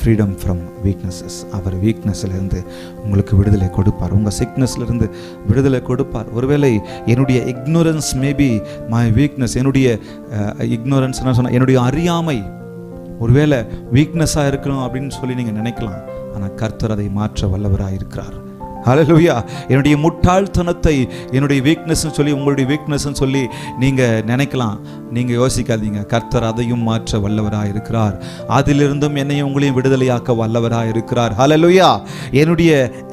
Freedom from weaknesses அவர் வீக்னஸ்லேருந்து உங்களுக்கு விடுதலை கொடுப்பார். உங்கள் சிக்னஸ்லேருந்து விடுதலை கொடுப்பார். ஒருவேளை என்னுடைய இக்னோரன்ஸ் மேபி மை வீக்னஸ் என்னுடைய இக்னோரன்ஸ் என்ன சொன்னால் என்னுடைய அறியாமை ஒருவேளை வீக்னஸாக இருக்கணும் அப்படின்னு சொல்லி நீங்கள் நினைக்கலாம். ஆனால் கர்த்தர் அதை மாற்ற வல்லவராக இருக்கிறார் ஹalleluya என்னுடைய முட்டாள்தனத்தை என்னுடைய வீக்னஸ்ன்னு சொல்லி உங்களுடைய வீக்னஸ்ன்னு சொல்லி நீங்கள் நினைக்கலாம். நீங்கள் யோசிக்காதீங்க. கர்த்தர் அதையும் மாற்ற வல்லவராக இருக்கிறார். அதிலிருந்தும் என்னையும் உங்களையும் விடுதலையாக்க வல்லவராக இருக்கிறார். ஹலலுயா என்னுடைய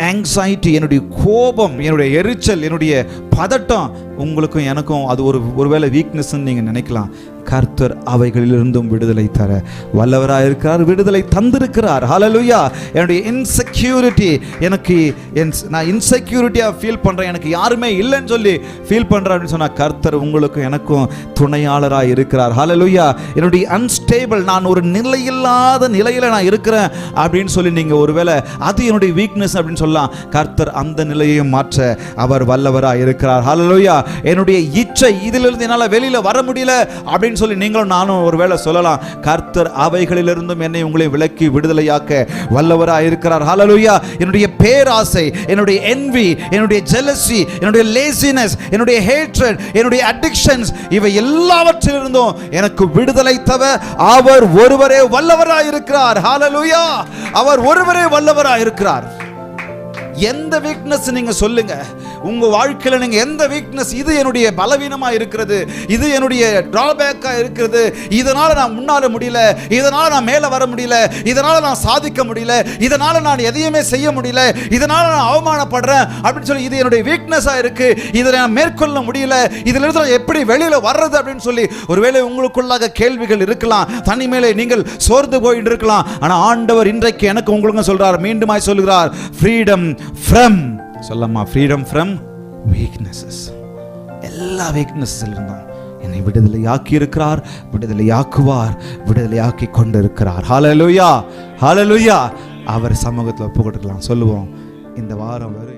ஆங்ஸைட்டி என்னுடைய கோபம் என்னுடைய எரிச்சல் என்னுடைய பதட்டம் உங்களுக்கும் எனக்கும் அது ஒரு ஒருவேளை வீக்னஸ்ன்னு நீங்கள் நினைக்கலாம். கர்த்தர் அவைகளிலிருந்தும் விடுதலை தர வல்லவராக இருக்கிறார் விடுதலை தந்திருக்கிறார். ஹலலுயா என்னுடைய இன்செக்யூரிட்டி எனக்கு என் நான் இன்செக்யூரிட்டியாக ஃபீல் பண்ணுறேன் எனக்கு யாருமே இல்லைன்னு சொல்லி ஃபீல் பண்ணுறேன் அப்படின்னு சொன்னால் கர்த்தர் உங்களுக்கும் எனக்கும் துணையாளராக இருக்கிறார். ஹலலுயா என்னுடைய அன்ஸ்டேபிள் நான் ஒரு நிலையில்லாத நிலையில் நான் இருக்கிறேன் அப்படின்னு சொல்லி நீங்கள் ஒருவேளை அது என்னுடைய வீக்னஸ் அப்படின்னு சொல்லலாம். கர்த்தர் அந்த நிலையையும் மாற்ற அவர் வல்லவராக இருக்கிறார். ஹலலுயா என்னுடைய இச்சை இதிலிருந்து என்னால் வெளியில் வர முடியல அப்படின்னு சொல்லி நீங்களும் நானும் ஒருவேளை சொல்லலாம். கர்த்தர் அவைகளிலிருந்தும் என்னை உங்களை விலக்கி விடுதலையாக்க வல்லவராக இருக்கிறார். ஹலலுயா என்னுடைய பேராசை என்னுடைய என்வி என்னுடைய ஜெலசி என்னுடைய லேசினஸ் என்னுடைய ஹேட்ரட் என்னுடைய அடிக்ஷன்ஸ் இவை எல்லாவற்றிலிருந்தும் எனக்கு விடுதலை தவ அவர் ஒருவரே வல்லவராக இருக்கிறார். ஹாலலுயா அவர் ஒருவரே வல்லவராக இருக்கிறார். எந்த வீக்னஸ் நீங்க சொல்லுங்க. உங்க வாழ்க்கையில நீங்க எந்த வீக்னஸ் இது என்னுடைய பலவீனமா இருக்கிறது. இது என்னுடைய டிராபேக்கா இருக்கிறது. இதனால நான் முன்னால முடியல. இதனால நான் மேல வர முடியல. இதனால நான் சாதிக்க முடியல. இதனால நான் எதையுமே செய்ய முடியல. இதனால நான் அவமானப்படுறேன் அப்படின்னு சொல்லி இது என்னுடைய வீக்னஸா இருக்கு. இதை நான் மேற்கொள்ள முடியல. இதுல இருந்து நான் எப்படி வெளியில வர்றது அப்படின்னு சொல்லி ஒருவேளை உங்களுக்குள்ளாக கேள்விகள் இருக்கலாம். தனிமேலே நீங்கள் சோர்ந்து போயிட்டு இருக்கலாம். ஆனா ஆண்டவர் இன்றைக்கு எனக்கு உங்களுக்கு சொல்றார். மீண்டுமாய் சொல்லுகிறார். ஃப்ரீடம் ஃப்ரம் சொல்லம்மா ஃப்ரீடம் ஃப்ரம் வீக்னஸஸ் எல்லா வீக்னஸில் இருந்தோம் என்னை விடுதலை ஆக்கி இருக்கிறார் விடுதலை ஆக்குவார் விடுதலை ஆக்கி கொண்டு இருக்கிறார் ஹாலலுயா ஹாலலுயா அவர் சமூகத்தில் ஒப்பு கொடுக்கலாம் சொல்லுவோம் இந்த வாரம் வரை